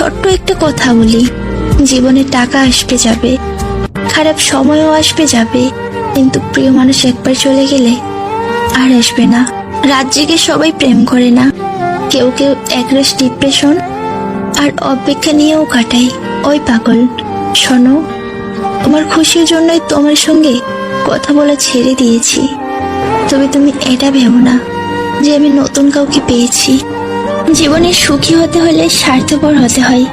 ছোট্ট একটা কথা বলি। জীবনে টাকা আসবে যাবে, খারাপ সময়ও আসবে যাবে, কিন্তু প্রিয় মানুষ একবার চলে গেলে আর আসবে না। রাত জেগে সবাই প্রেম করে না। কেউ কেউ একরাশ ডিপ্রেশন আর অপেক্ষা নিয়েও কাটাই ওই পাগল, শোনো, তোমার খুশির জন্যই তোমার সঙ্গে কথা বলা ছেড়ে দিয়েছি। তবে তুমি এটা ভেবো না যে আমি নতুন কাউকে পেয়েছি। জীবনে সুখী হতে হলে স্বার্থপর হতে হয়।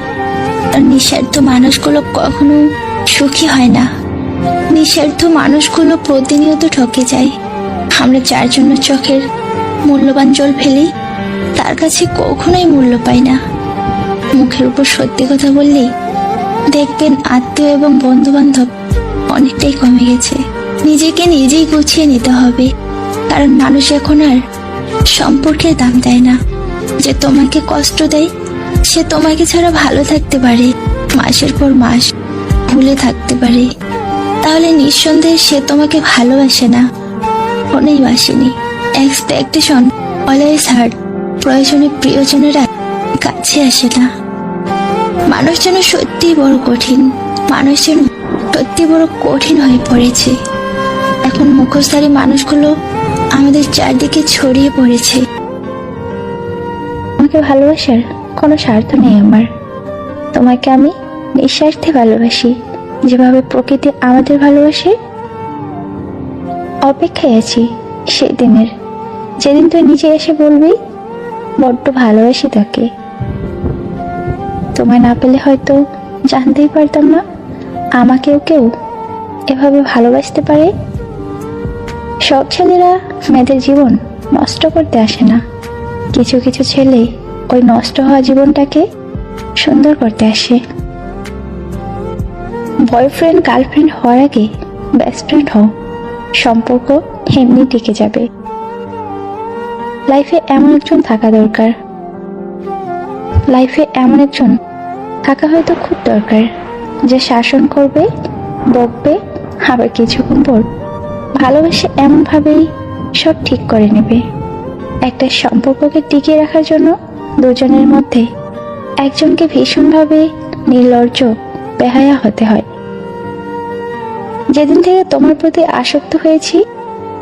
আর নিঃস্বার্থ মানুষগুলো কখনো সুখী হয় না। নিঃস্বার্থ মানুষগুলো প্রতিনিয়ত ঠকে যায়। আমরা যার জন্য চোখের মূল্যবান জল ফেলি, তার কাছে কখনোই মূল্য পাই না। মুখের উপর সত্যি কথা বললেই দেখবেন আত্মীয় এবং বন্ধু বান্ধব অনেকটাই কমে গেছে। নিজেকে নিজেই গুছিয়ে নিতে হবে, কারণ মানুষ এখন আর সম্পর্কের দাম দেয় না। যে তোমাকে কষ্ট দেয়, সে তোমাকে ছাড়া ভালো থাকতে পারে, মাসের পর মাস ভুলে থাকতে পারে। তাহলে নিঃসন্দেহে সে তোমাকে ভালোবাসে না। কোনোই বাসেনি। এক্সপেকটেশন অলওয়েজ হার্ড প্রয়োজনে প্রিয়জনেরা কাছে আসে না। মানুষ যেন সত্যি বড় কঠিন। মানুষ যেন সত্যি বড় কঠিন হয়ে পড়েছে। এখন মুখোশধারী মানুষগুলো আমাদের চারদিকে ছড়িয়ে পড়েছে। তোমাকে ভালোবাসার কোনো স্বার্থ নেই আমার। তোমাকে আমি নিঃস্বার্থে ভালোবাসি। যেভাবে প্রকৃতি আমাদের ভালোবাসে, অপেক্ষায় আছি সেদিনের। যেদিন তুই নিজে এসে বলবি, বড্ড ভালোবাসি তাকে। তোমায় না পেলে হয়তো জানতেই পারতাম না, আমাকেও কেউ এভাবে ভালোবাসতে পারে। সব ছেলেরা মেয়েদের জীবন নষ্ট করতে আসে না। কিছু কিছু ছেলে ওই নষ্ট হওয়া জীবনটাকে সুন্দর করতে আসে। বয়ফ্রেন্ড, গার্লফ্রেন্ড হওয়ার আগে বেস্ট ফ্রেন্ড হও। সম্পর্ক এমনি টিকে যাবে। লাইফে এমন একজন থাকা দরকার। লাইফে এমন একজন থাকা হয়তো খুব দরকার, যে শাসন করবে, বকবে, আবার কিছুক্ষণ পর ভালোবেসে এমনভাবেই সব ঠিক করে নেবে। একটা সম্পর্ককে টিকিয়ে রাখার জন্য দুজনের মধ্যে একজনকে ভীষণভাবে নির্লজ্জ, বেহায়া হতে হয়। যেদিন থেকে তোমার প্রতি আসক্ত হয়েছি,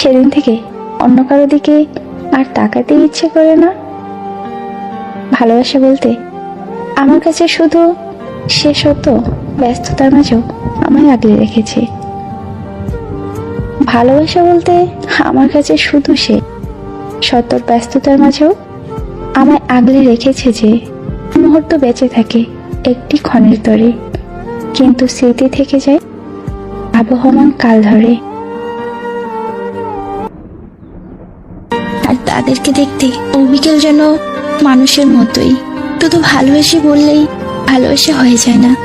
সেদিন থেকে অন্য কারও দিকে আর তাকাতে ইচ্ছে করে না। ভালোবাসা বলতে আমার কাছে শুধু সে সত্য ব্যস্ততার মাঝেও আমায় আগলে রেখেছে। ভালোবাসা বলতে আমার কাছে শুধু সে শত ব্যস্ততার মাঝেও আমায় আগলে রেখেছে যে মুহূর্ত বেঁচে থাকে একটি ক্ষণের তরে কিন্তু স্মৃতি থেকে যায় আবহমান কাল ধরে। আর তাদেরকে দেখতে অবিকেল যেন মানুষের মতোই। শুধু ভালোবেসে বললেই ভালোবেসে হয়ে যায় না।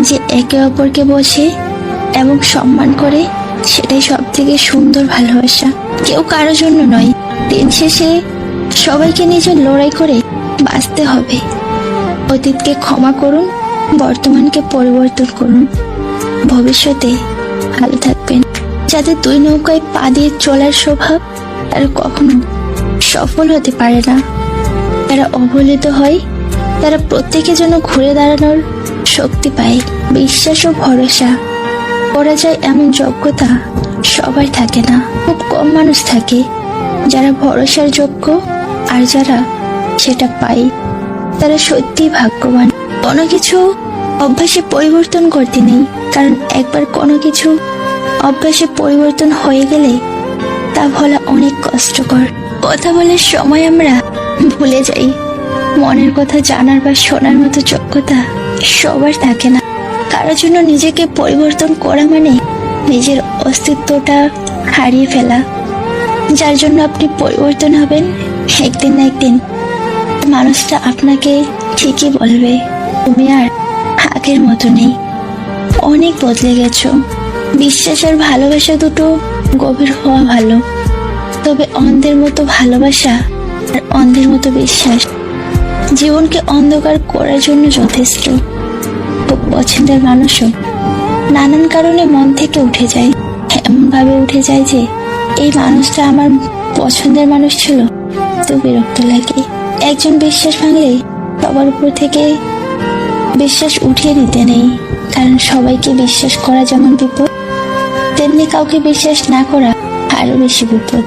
যে একে অপরকে বসে এবং সম্মান করে সেটাই সব থেকে সুন্দর ভালোবাসা। কেউ কারোর জন্য নয়, দিন শেষে সবাইকে নিজের লড়াই করে বাঁচতে হবে। অতীতকে ক্ষমা করুন, বর্তমানকে পরিবর্তন করুন। ভবিষ্যতে ভালো থাকবেন। যাতে দুই নৌকায় পা দিয়ে চলার স্বভাব তারা কখনো সফল হতে পারে না। তারা অবহেলিত হয়, তারা প্রত্যেকে যেন ঘুরে দাঁড়ানোর শক্তি পায়। বিশ্বাস ও ভরসা করা যায় এমন যোগ্যতা সবার থাকে না। খুব কম মানুষ থাকে যারা ভরসার যোগ্য আর যারা সেটা পায়। তারা সত্যি ভাগ্যবান। কোনো কিছু অভ্যাসে পরিবর্তন করতে নেই, কারণ একবার কোনো কিছু অভ্যাসে পরিবর্তন হয়ে গেলে তা বলা অনেক কষ্টকর। কথা বলার সময় আমরা ভুলে যাই। মনের কথা জানার বা শোনার মতো যোগ্যতা সবার থাকে না। কারোর জন্য নিজেকে পরিবর্তন করা মানে নিজের অস্তিত্বটা হারিয়ে ফেলা। যার জন্য আপনি পরিবর্তন হবেন একদিন না একদিন। মানুষটা আপনাকে ঠিকই বলবে, তুমি আর আগের মতো নেই। অনেক বদলে গেছো। বিশ্বাস আর ভালোবাসা দুটো গভীর হওয়া ভালো। তবে অন্ধের মতো ভালোবাসা আর অন্ধের মতো বিশ্বাস জীবনকে অন্ধকার করার জন্য যথেষ্ট। খুব পছন্দের মানুষও। নানান কারণে মন থেকে উঠে যায়, এমনভাবে উঠে যায় যে, এই মানুষটা আমার পছন্দের মানুষ ছিল। তো বিরক্ত লাগে। একজন বিশ্বাস ভাঙলে সবার উপর থেকে বিশ্বাস উঠিয়ে দিতে নেই। কারণ সবাইকে বিশ্বাস করা যেমন বিপদ, তেমনি কাউকে বিশ্বাস না করা আরও বেশি বিপদ।